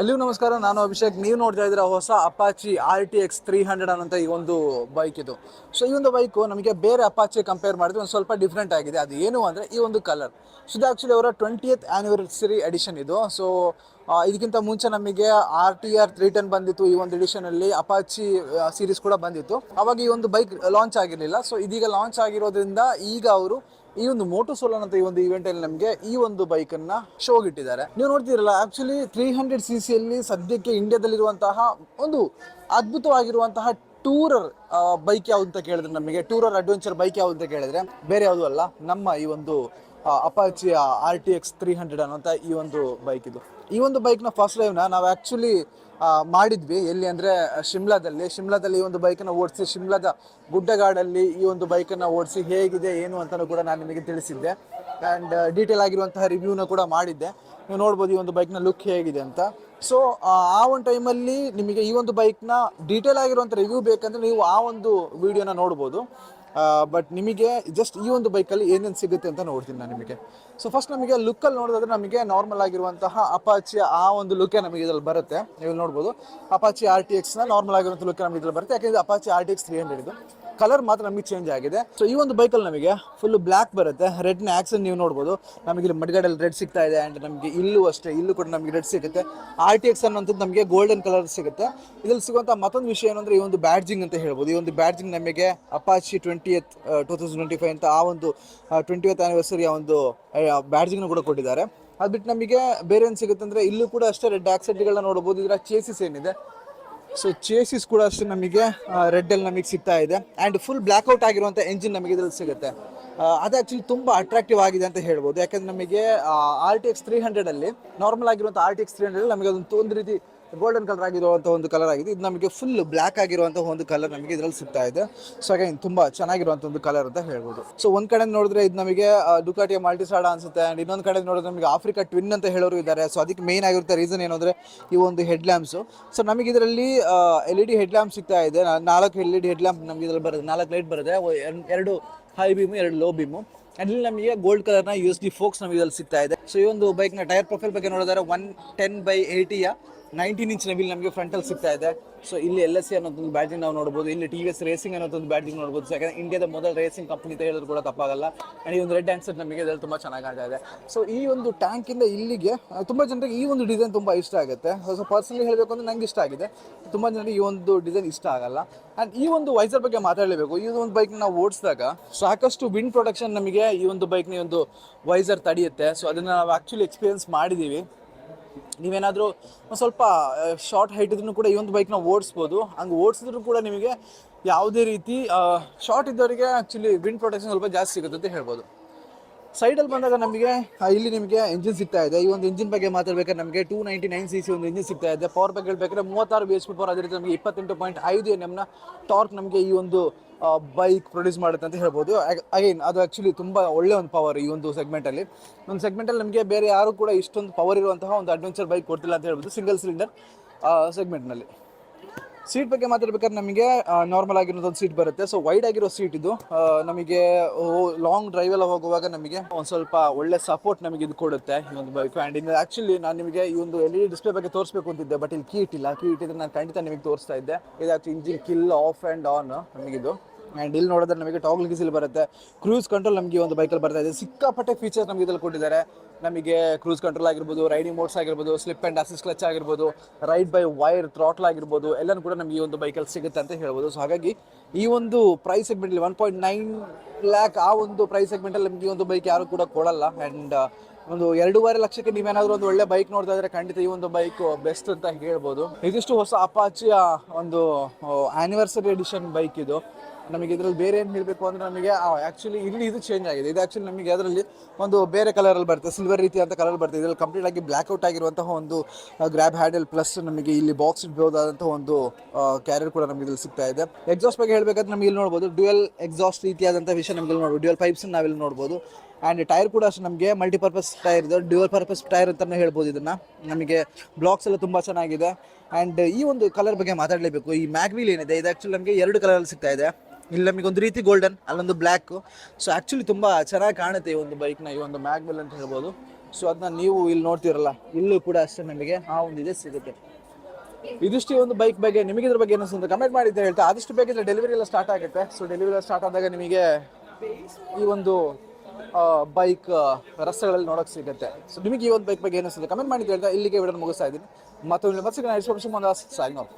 ಎಲ್ಲಿಗೂ ನಮಸ್ಕಾರ, ನಾನು ಅಭಿಷೇಕ್. ನೀವು ನೋಡ್ತಾ ಇದ್ದೀರಾ ಹೊಸ Apache R T X three hundred ಅನ್ನೋಂಥ ಈ ಒಂದು ಬೈಕ್ ಇದು. ಸೊ ಈ ಒಂದು ಬೈಕು ನಮಗೆ ಬೇರೆ ಅಪಾಚಿ ಕಂಪೇರ್ ಮಾಡಿದ್ರೆ ಒಂದು ಸ್ವಲ್ಪ ಡಿಫ್ರೆಂಟ್ ಆಗಿದೆ. ಅದು ಏನು ಅಂದರೆ ಈ ಒಂದು ಕಲರ್ ಸೊ ಇದು ಆ್ಯಕ್ಚುಲಿ ಅವರ ಟ್ವೆಂಟಿಯತ್ ಆ್ಯನಿವರ್ಸರಿ ಎಡಿಷನ್ ಇದು. ಸೊ ಇದಕ್ಕಿಂತ ಮುಂಚೆ ನಮಗೆ R T R three ten ಬಂದಿತ್ತು. ಈ ಒಂದು ಎಡಿಷನಲ್ಲಿ ಅಪಾಚಿ ಸೀರೀಸ್ ಕೂಡ ಬಂದಿತ್ತು. ಅವಾಗ ಈ ಒಂದು ಬೈಕ್ ಲಾಂಚ್ ಆಗಿರಲಿಲ್ಲ. ಸೊ ಇದೀಗ ಲಾಂಚ್ ಆಗಿರೋದ್ರಿಂದ ಈಗ ಅವರು ಈ ಒಂದು ಮೋಟೋ ಸೋಲನ್ ಅಂತ ಈ ಒಂದು ಇವೆಂಟ್ ಅಲ್ಲಿ ನಮಗೆ ಈ ಒಂದು ಬೈಕ್ ಅನ್ನ ಶೋ ಇಟ್ಟಿದ್ದಾರೆ. ನೀವು ನೋಡ್ತೀರಲ್ಲ ಆಕ್ಚುಲಿ ತ್ರೀ ಹಂಡ್ರೆಡ್ ಸಿ ಸಿಯಲ್ಲಿ ಸದ್ಯಕ್ಕೆ ಇಂಡಿಯಾದಲ್ಲಿರುವಂತಹ ಒಂದು ಅದ್ಭುತವಾಗಿರುವಂತಹ ಟೂರರ್ ಬೈಕ್ ಯಾವ್ದು ಅಂತ ಕೇಳಿದ್ರೆ ನಮಗೆ ಟೂರರ್ ಅಡ್ವೆಂಚರ್ ಬೈಕ್ ಯಾವ್ದು ಅಂತ ಕೇಳಿದ್ರೆ ಬೇರೆ ಯಾವುದು ಅಲ್ಲ, ನಮ್ಮ ಈ ಒಂದು Apache R T X three hundred ಅನ್ನೋಂಥ ಈ ಒಂದು ಬೈಕ್ ಇದು. ಈ ಒಂದು ಬೈಕ್ನ ಫಸ್ಟ್ ಡ್ರೈವ್ನ ನಾವು ಆ್ಯಕ್ಚುಲಿ ಮಾಡಿದ್ವಿ. ಎಲ್ಲಿ ಅಂದರೆ ಶಿಮ್ಲಾದಲ್ಲಿ. ಶಿಮ್ಲಾದಲ್ಲಿ ಈ ಒಂದು ಬೈಕನ್ನು ಓಡಿಸಿ, ಶಿಮ್ಲಾದ ಗುಡ್ಡಗಾಡಲ್ಲಿ ಈ ಒಂದು ಬೈಕನ್ನು ಓಡಿಸಿ ಹೇಗಿದೆ, ಏನು ಅಂತಲೂ ಕೂಡ ನಾನು ನಿಮಗೆ ತಿಳಿಸಿದ್ದೆ. ಆ್ಯಂಡ್ ಡೀಟೇಲ್ ಆಗಿರುವಂತಹ ರಿವ್ಯೂನ ಕೂಡ ಮಾಡಿದ್ದೆ. ನೀವು ನೋಡ್ಬೋದು ಈ ಒಂದು ಬೈಕ್ನ ಲುಕ್ ಹೇಗಿದೆ ಅಂತ. ಸೊ ಆ ಒಂದು ಟೈಮಲ್ಲಿ ನಿಮಗೆ ಈ ಒಂದು ಬೈಕ್ನ ಡೀಟೇಲ್ ಆಗಿರುವಂಥ ರಿವ್ಯೂ ಬೇಕಂದರೆ ನೀವು ಆ ಒಂದು ವಿಡಿಯೋನ ನೋಡ್ಬೋದು. ಬಟ್ ನಿಮಗೆ ಜಸ್ಟ್ ಈ ಒಂದು ಬೈಕಲ್ಲಿ ಏನೇನು ಸಿಗುತ್ತೆ ಅಂತ ನೋಡ್ತೀನಿ ನಾನು ನಿಮಗೆ. ಸೊ ಫಸ್ಟ್ ನಮಗೆ ಲುಕ್ಕಲ್ಲಿ ನೋಡೋದಾದ್ರೆ ನಮಗೆ ನಾರ್ಮಲ್ ಆಗಿರುವಂತಹ ಅಪಾಚಿ ಆ ಒಂದು ಲುಕ್ಕೆ ನಮಗೆ ಇದ್ರಲ್ಲಿ ಬರುತ್ತೆ. ನೀವು ನೋಡ್ಬೋದು. ಅಪಾಚಿ ಆರ್ ಟಿ ಎಕ್ಸ್ನ ನಾರ್ಮಲ್ ಆಗಿರುವಂಥ ಲುಕ್ ನಮಗೆ ಇದ್ರಲ್ಲಿ ಬರುತ್ತೆ. ಯಾಕೆಂದರೆ Apache R T X three hundred ಇದು. ಕಲರ್ ಮಾತ್ರ ನಮಗೆ ಚೇಂಜ್ ಆಗಿದೆ. ಸೊ ಈ ಒಂದು ಬೈಕಲ್ಲಿ ನಮಗೆ ಫುಲ್ ಬ್ಲ್ಯಾಕ್ ಬರುತ್ತೆ. ರೆಡ್ನ ಆಕ್ಸನ್ ನೀವು ನೋಡ್ಬೋದು. ನಮಗೆ ಇಲ್ಲಿ ಮಡ್ಗಡಲ್ಲಿ ರೆಡ್ ಸಿಗ್ತಾ ಇದೆ ಆ್ಯಂಡ್ ನಮಗೆ ಇಲ್ಲೂ ಅಷ್ಟೇ, ಇಲ್ಲೂ ಕೂಡ ನಮಗೆ ರೆಡ್ ಸಿಗುತ್ತೆ. ಆರ್ ಟಿ ಎಕ್ಸ್ ಅನ್ನೋಂಥದ್ದು ನಮಗೆ ಗೋಲ್ಡನ್ ಕಲರ್ ಸಿಗುತ್ತೆ. ಇದ್ರಲ್ಲಿ ಸಿಗುವಂಥ ಮತ್ತೊಂದು ವಿಷಯ ಏನಂದ್ರೆ ಈ ಒಂದು ಬ್ಯಾಡ್ಜಿಂಗ್ ಅಂತ ಹೇಳ್ಬೋದು. ಈ ಒಂದು ಬ್ಯಾಡ್ಜಿಂಗ್ ನಮಗೆ Apache twentieth two thousand twenty five ಅಂತ ಆ ಒಂದು ಟ್ವೆಂಟಿ ಎತ್ ಆನಿವರ್ಸರಿ ಆ ಒಂದು ಬ್ಯಾಡ್ಜಿಂಗ್ನ ಕೂಡ ಕೊಟ್ಟಿದ್ದಾರೆ. ಅದು ಬಿಟ್ಟು ನಮಗೆ ಬೇರೆ ಏನು ಸಿಗುತ್ತೆ ಅಂದರೆ ಇಲ್ಲೂ ಕೂಡ ಅಷ್ಟೇ ರೆಡ್ ಆಕ್ಸೆಂಟ್ಗಳನ್ನ ನೋಡ್ಬೋದು. ಇದರ ಚೇಸಿಸ್ ಏನಿದೆ. ಸೊ ಚೇಸಿಸ್ ಕೂಡ ಅಷ್ಟೇ ನಮಗೆ ರೆಡ್ ಅಲ್ಲಿ ನಮಗೆ ಸಿಗ್ತಾ ಇದೆ. ಅಂಡ್ ಫುಲ್ ಬ್ಲ್ಯಾಕ್ಔಟ್ ಆಗಿರುವಂಥ ಎಂಜಿನ್ ನಮಗೆ ಇದ್ರಲ್ಲಿ ಸಿಗುತ್ತೆ. ಅದು ಆ್ಯಕ್ಚುಲಿ ತುಂಬ ಅಟ್ರಾಕ್ಟಿವ್ ಆಗಿದೆ ಅಂತ ಹೇಳ್ಬೋದು. ಯಾಕಂದ್ರೆ ನಮಗೆ ಆರ್ ಟಿ ಎಕ್ಸ್ ತ್ರೀ ಹಂಡ್ರೆಡಲ್ಲಿ ನಾರ್ಮಲ್ ಆಗಿರುವಂಥ R T X three hundred ನಮಗೆ ಅದೊಂದು ಒಂದು ರೀತಿ ಗೋಲ್ಡನ್ ಕಲರ್ ಆಗಿರುವಂಥ ಒಂದು ಕಲರ್ ಆಗಿದೆ. ಇದು ನಮಗೆ ಫುಲ್ ಬ್ಲ್ಯಾಕ್ ಆಗಿರುವಂಥ ಒಂದು ಕಲರ್ ನಮಗೆ ಇದರಲ್ಲಿ ಸಿಗ್ತಾ ಇದೆ. ಸೊ ಅಗೈನ್ ತುಂಬ ಚೆನ್ನಾಗಿರುವಂಥ ಒಂದು ಕಲರ್ ಅಂತ ಹೇಳ್ಬೋದು. ಸೊ ಒಂದು ಕಡೆ ನೋಡಿದ್ರೆ ಇದು ನಮಗೆ ಡುಕಾಟಿಯ ಮಲ್ಟಿಸಾಡ ಅನ್ಸುತ್ತೆ. ಆ್ಯಂಡ್ ಇನ್ನೊಂದು ಕಡೆ ನೋಡಿದ್ರೆ ನಮಗೆ ಆಫ್ರಿಕಾ ಟ್ವಿನ್ ಅಂತ ಹೇಳೋರು ಇದ್ದಾರೆ. ಸೊ ಅದಕ್ಕೆ ಮೇನ್ ಆಗಿರುತ್ತೆ ರೀಸನ್ ಏನು ಅಂದರೆ ಈ ಒಂದು ಹೆಡ್ ಲ್ಯಾಂಪ್ಸು ಸೊ ನಮಗೆ ಇದರಲ್ಲಿ L E D head lamp ಸಿಗ್ತಾ ಇದೆ. ನಾಲ್ಕು L E D head lamp ನಮಗೆ ಇದರಲ್ಲಿ ಬರುತ್ತೆ. ನಾಲ್ಕು ಲೈಟ್ ಬರುತ್ತೆ. ಎರಡು ಹೈ ಬೀಮು, ಎರಡು ಲೋ ಬೀಮು. ಅಲ್ಲಿ ನಮಗೆ ಗೋಲ್ಡ್ ಕಲರ್ನ ಯು ಎಸ್ ಡಿ ಫೋಕ್ಸ್ ನಮಗೆ ಇದರಲ್ಲಿ ಸಿಗ್ತಾ ಇದೆ. ಸೊ ಈ ಒಂದು ಬೈಕ್ನ ಟೈರ್ ಪ್ರೊಫೈಲ್ ಬಗ್ಗೆ ನೋಡಿದ್ರೆ one ten by eighty nineteen inch ನವಿಲ್ ನಮಗೆ ಫ್ರಂಟಲ್ಲಿ ಸಿಗ್ತಾ ಇದೆ. ಸೊ ಇಲ್ಲಿ ಎಲ್ ಎಸ್ ಸಿ ಅನ್ನೋದೊಂದು ಬ್ಯಾಟಿಂಗ್ ನಾವು ನೋಡ್ಬೋದು. ಇಲ್ಲಿ ಟಿ ಎಸ್ ರೇಸಿಂಗ್ ಅನ್ನೋದೊಂದು ಬ್ಯಾಟಿಂಗ್ ನೋಡ್ಬೋದು. ಯಾಕಂದ್ರೆ ಇಂಡಿಯಾದ ಮೊದಲ ರೇಸಿಂಗ್ ಕಂಪನಿ ಅಂತ ಹೇಳಿದ್ರು ಕೂಡ ತಪ್ಪಾಗಲ್ಲ. ಆ್ಯಂಡ್ ಈ ಒಂದು ರೆಡ್ ಆನ್ಸರ್ ನಮಗೆ ಇದರಲ್ಲಿ ತುಂಬ ಚೆನ್ನಾಗಿ ಕಾಣ್ತಾ ಇದೆ. ಸೊ ಈ ಒಂದು ಟ್ಯಾಂಕಿಂದ ಇಲ್ಲಿಗೆ ತುಂಬ ಜನರಿಗೆ ಈ ಒಂದು ಡಿಸೈನ್ ತುಂಬ ಇಷ್ಟ ಆಗುತ್ತೆ. ಸೊ ಪರ್ಸನಲಿ ಹೇಳಬೇಕು ಅಂದರೆ ನಂಗೆ ಇಷ್ಟ ಆಗಿದೆ. ತುಂಬ ಜನರಿಗೆ ಈ ಒಂದು ಡಿಸೈನ್ ಇಷ್ಟ ಆಗಲ್ಲ. ಆ್ಯಂಡ್ ಈ ಒಂದು ವೈಸರ್ ಬಗ್ಗೆ ಮಾತಾಡಲೇಬೇಕು. ಈ ಒಂದು ಬೈಕ್ನ ನಾವು ಓಡಿಸಿದಾಗ ಸಾಕಷ್ಟು ವಿಂಡ್ ಪ್ರೊಟೆಕ್ಷನ್ ನಮಗೆ ಈ ಒಂದು ಬೈಕ್ನ ಒಂದು ವೈಸರ್ ತಡೆಯುತ್ತೆ. ಸೊ ಅದನ್ನು ನಾವು ಆ್ಯಕ್ಚುಲಿ ಎಕ್ಸ್ಪೀರಿಯನ್ಸ್ ಮಾಡಿದ್ದೀವಿ ನೀವೇನಾದರೂ ಸ್ವಲ್ಪ ಶಾರ್ಟ್ ಹೈಟ್ ಇದ್ರೂ ಕೂಡ ಈ ಒಂದು ಬೈಕ್ನ ಓಡಿಸ್ಬೋದು. ಹಂಗೆ ಓಡಿಸಿದ್ರು ಕೂಡ ನಿಮಗೆ ಯಾವುದೇ ರೀತಿ ಶಾರ್ಟ್ ಇದ್ದವರಿಗೆ ಆ್ಯಕ್ಚುಲಿ ವಿಂಡ್ ಪ್ರೊಟೆಕ್ಷನ್ ಸ್ವಲ್ಪ ಜಾಸ್ತಿ ಸಿಗುತ್ತೆ ಅಂತ ಹೇಳ್ಬೋದು. ಸೈಡಲ್ಲಿ ಬಂದಾಗ ನಮಗೆ ಇಲ್ಲಿ ನಿಮಗೆ ಇಂಜಿನ್ ಸಿಗ್ತಾ ಇದೆ. ಈ ಒಂದು ಇಂಜಿನ್ ಬಗ್ಗೆ ಮಾತಾಡಬೇಕಾದ್ರೆ ನಮಗೆ two ninety nine C C ಒಂದು ಇಂಜಿನ್ ಸಿಗ್ತಾ ಇದೆ. ಪವರ್ ಬಗ್ಗೆ ಹೇಳ್ಬೇಕಾದ್ರೆ ಮೂವತ್ತಾರು ಬಿ ಎಸ್ ಪಿ ಪವರ್ ಅದೇ ರೀತಿ ನಮಗೆ ಇಪ್ಪತ್ತೆಂಟು ಪಾಯಿಂಟ್ ಐದು ಎನ್ ಎಮ್ನ ಟಾರ್ಕ್ ನಮಗೆ ಈ ಒಂದು ಬೈಕ್ ಪ್ರೊಡ್ಯೂಸ್ ಮಾಡುತ್ತೆ ಅಂತ ಹೇಳ್ಬೋದು. ಅಗೈನ್ ಅದು ಆ್ಯಕ್ಚುಲಿ ತುಂಬ ಒಳ್ಳೆ ಒಂದು ಪವರ್ ಈ ಒಂದು ಸೆಗ್ಮೆಂಟಲ್ಲಿ ಒಂದು ಸೆಗ್ಮೆಂಟಲ್ಲಿ ನಮಗೆ ಬೇರೆ ಯಾರು ಕೂಡ ಇಷ್ಟೊಂದು ಪವರ್ ಇರುವಂತಹ ಒಂದು ಅಡ್ವೆಂಚರ್ ಬೈಕ್ ಕೊಡ್ತಿಲ್ಲ ಅಂತ ಹೇಳ್ಬೋದು. ಸಿಂಗಲ್ ಸಿಲಿಂಡರ್ ಸೆಗ್ಮೆಂಟ್ನಲ್ಲಿ ಸೀಟ್ ಬಗ್ಗೆ ಮಾತಾಡ್ಬೇಕಾದ್ರೆ ನಮಗೆ ನಾರ್ಮಲ್ ಆಗಿರೋದು ಒಂದು ಸೀಟ್ ಬರುತ್ತೆ. ಸೊ ವೈಡ್ ಆಗಿರೋ ಸೀಟ್ ಇದು. ನಮಗೆ ಲಾಂಗ್ ಡ್ರೈವ್ ಎಲ್ಲ ಹೋಗುವಾಗ ನಮಗೆ ಒಂದು ಸ್ವಲ್ಪ ಒಳ್ಳೆ ಸಪೋರ್ಟ್ ನಮಗೆ ಇದು ಕೊಡುತ್ತೆ. ಈ ಒಂದು ಬೈಕ್ ಆ್ಯಂಡ್ ಇನ್ನು ಆ್ಯಕ್ಚುಲಿ ನಾನು ನಿಮಗೆ ಈ ಒಂದು ಎಲ್ ಇ ಡಿಸ್ಪ್ಲೇ ಬಗ್ಗೆ ತೋರಿಸ್ಬೇಕು ಅಂತಿದ್ದೆ ಬಟ್ ಇಲ್ಲಿ ಕೀ ಇಲ್ಲ ಕೀ ಇದ್ರೆ ನಾನು ಖಂಡಿತ ನಿಮಗೆ ತೋರಿಸ್ತಾ ಇದ್ದೆ. ಇದು actually engine kill off and on ನಮಗಿದು. And ಇಲ್ಲಿ ನೋಡಿದ್ರೆ ನಮಗೆ ಟಾಗಲ್ ಗಿಸಿಲ್ ಬರುತ್ತೆ. ಕ್ರೂಸ್ ಕಂಟ್ರೋಲ್ ನಮಗೆ ಒಂದು ಬೈಕಲ್ಲಿ ಬರ್ತಾ ಇದೆ. ಸಿಕ್ಕಾಪಟ್ಟೆ ಫೀಚರ್ಸ್ ನಮಗೆ ಇದರಲ್ಲಿ ಕೊಟ್ಟಿದ್ದಾರೆ. ನಮಗೆ ಕ್ರೂಸ್ ಕಂಟ್ರೋಲ್ ಆಗಿರ್ಬೋದು ರೈಡಿಂಗ್ ಮೋಡ್ಸ್ ಆಗಿರ್ಬೋದು ಸ್ಲಿಪ್ ಆ್ಯಂಡ್ ಅಸಿಸ್ ಕ್ಲಚ್ ಆಗಿರ್ಬೋದು ರೈಡ್ ಬೈ ವೈರ್ ಥ್ರಾಟ್ಲ್ ಆಗಿರ್ಬೋದು, ಎಲ್ಲನೂ ಕೂಡ ನಮಗೆ ಈ ಒಂದು ಬೈಕಲ್ಲಿ ಸಿಗುತ್ತೆ ಅಂತ ಹೇಳ್ಬೋದು. ಸೊ ಹಾಗಾಗಿ ಈ ಒಂದು ಪ್ರೈಸ್ ಸೆಗ್ಮೆಂಟಲ್ಲಿ ಒನ್ ಪಾಯಿಂಟ್ ನೈನ್ ಲ್ಯಾಕ್ ಆ ಒಂದು ಪ್ರೈಸ್ ಸೆಗ್ಮೆಂಟಲ್ಲಿ ನಮಗೆ ಈ ಒಂದು ಬೈಕ್ ಯಾರು ಕೂಡ ಕೊಡಲ್ಲ. ಆ್ಯಂಡ್ ಒಂದು ಎರಡೂವರೆ ಲಕ್ಷಕ್ಕೆ ನೀವೇನಾದರೂ ಒಂದು ಒಳ್ಳೆ ಬೈಕ್ ನೋಡ್ತಾ ಇದ್ರೆ ಖಂಡಿತ ಈ ಒಂದು ಬೈಕ್ ಬೆಸ್ಟ್ ಅಂತ ಹೇಳ್ಬೋದು. ಇದಿಷ್ಟು ಹೊಸ ಅಪಾಚಿಯ ಒಂದು ಆ್ಯನಿವರ್ಸರಿ ಎಡಿಷನ್ ಬೈಕ್ ಇದು. ನಮಗೆ ಇದ್ರಲ್ಲಿ ಬೇರೆ ಏನು ಹೇಳಬೇಕು ಅಂದ್ರೆ ನಮಗೆ ಆಕ್ಚುಲಿ ಇಲ್ಲಿ ಇದು ಚೇಂಜ್ ಆಗಿದೆ. ಇದು ಆ್ಯಕ್ಚುಲಿ ನಮಗೆ ಅದರಲ್ಲಿ ಒಂದು ಬೇರೆ ಕಲರ್ ಅಲ್ಲಿ ಬರುತ್ತೆ. ಸಿಲ್ವರ್ ರೀತಿ ಅಂತ ಕಲರ್ ಬರುತ್ತೆ. ಇದರಲ್ಲಿ ಕಂಪ್ಲೀಟ್ ಆಗಿ ಬ್ಲಾಕ್ ಔಟ್ ಆಗಿರುವಂತಹ ಒಂದು ಗ್ರ್ಯಾಬ್ ಹ್ಯಾಂಡಲ್ ಪ್ಲಸ್ ನಮಗೆ ಇಲ್ಲಿ ಬಾಕ್ಸ್ ಇಡ್ಬೋದಾದಂತಹ ಒಂದು ಕ್ಯಾರಿಯರ್ ಕೂಡ ನಮಗೆ ಇಲ್ಲಿ ಸಿಗ್ತಾ ಇದೆ. ಎಕ್ಸಾಸ್ಟ್ ಬಗ್ಗೆ ಹೇಳಬೇಕಾದ್ರೆ ನಮಗೆ ಇಲ್ಲಿ ನೋಡಬಹುದು ಡ್ಯುಯಲ್ ಎಕ್ಸಾಸ್ಟ್ ರೀತಿಯಾದಂತಹ ವಿಷಯ ನಮಗೆ ನೋಡಬಹುದು ಡ್ಯುಯಲ್ ಪೈಪ್ಸ್ ನಾವಿಲ್ಲಿ ನೋಡ್ಬೋದು. ಆ್ಯಂಡ್ ಟೈರ್ ಕೂಡ ಅಷ್ಟು, ನಮಗೆ ಮಲ್ಟಿಪರ್ಪಸ್ ಟೈರ್ ಇದೆ ಡ್ಯುವಲ್ ಪರ್ಪಸ್ ಟೈರ್ ಅಂತಲೇ ಹೇಳ್ಬೋದು ಇದನ್ನು. ನಮಗೆ ಬ್ಲಾಕ್ಸ್ ಎಲ್ಲ ತುಂಬ ಚೆನ್ನಾಗಿದೆ. ಆ್ಯಂಡ್ ಈ ಒಂದು ಕಲರ್ ಬಗ್ಗೆ ಮಾತಾಡಲೇಬೇಕು. ಈ ಮ್ಯಾಗ್ವೀಲ್ ಏನಿದೆ, ಇದು ಆ್ಯಕ್ಚುಲಿ ನಮಗೆ ಎರಡು ಕಲರಲ್ಲಿ ಸಿಗ್ತಾ ಇದೆ. ಇಲ್ಲಿ ನಮಗೆ ಒಂದು ರೀತಿ ಗೋಲ್ಡನ್ ಅಲ್ಲೊಂದು ಬ್ಲ್ಯಾಕು ಸೊ ಆ್ಯಕ್ಚುಲಿ ತುಂಬ ಚೆನ್ನಾಗಿ ಕಾಣುತ್ತೆ ಈ ಒಂದು ಬೈಕ್ನ ಈ ಒಂದು ಮ್ಯಾಗ್ವಿಲ್ ಅಂತ ಹೇಳ್ಬೋದು. ಸೊ ಅದನ್ನ ನೀವು ಇಲ್ಲಿ ನೋಡ್ತಿರಲ್ಲ, ಇಲ್ಲೂ ಕೂಡ ಅಷ್ಟೇ ನಮಗೆ ಆ ಒಂದು ಇದೆ ಸಿಗುತ್ತೆ. ಇದಿಷ್ಟು ಒಂದು ಬೈಕ್ ಬಗ್ಗೆ, ನಿಮಗೆ ಇದ್ರ ಬಗ್ಗೆ ಏನಿಸ್ತು ಅಂತ ಕಮೆಂಟ್ ಮಾಡಿ ಅಂತ ಹೇಳ್ತಾ, ಆದಷ್ಟು ಬೇಕಿದ್ರೆ ಡೆಲಿವರಿ ಎಲ್ಲ ಸ್ಟಾರ್ಟ್ ಆಗುತ್ತೆ. ಸೊ ಡೆಲಿವರಿ ಸ್ಟಾರ್ಟ್ ಆದಾಗ ನಿಮಗೆ ಈ ಒಂದು ಬೈಕ್ ರಸ್ತೆಗಳಲ್ಲಿ ನೋಡೋಕೆ ಸಿಗುತ್ತೆ. ಸೊ ನಿಮಗೆ ಈ ಒಂದು ಬೈಕ್ ಬಗ್ಗೆ ಏನಿಸುತ್ತೆ ಕಮೆಂಟ್ ಮಾಡಿ ಹೇಳ್ತಾ ಇಲ್ಲಿಗೆ ವಿಡಿಯೋ ಮುಗಿಸ್ತಾ ಇದ್ದೀನಿ. ಮತ್ತೊಂದು ಮತ್ತೆ ಸಾಯಿನ್ ಆಫ್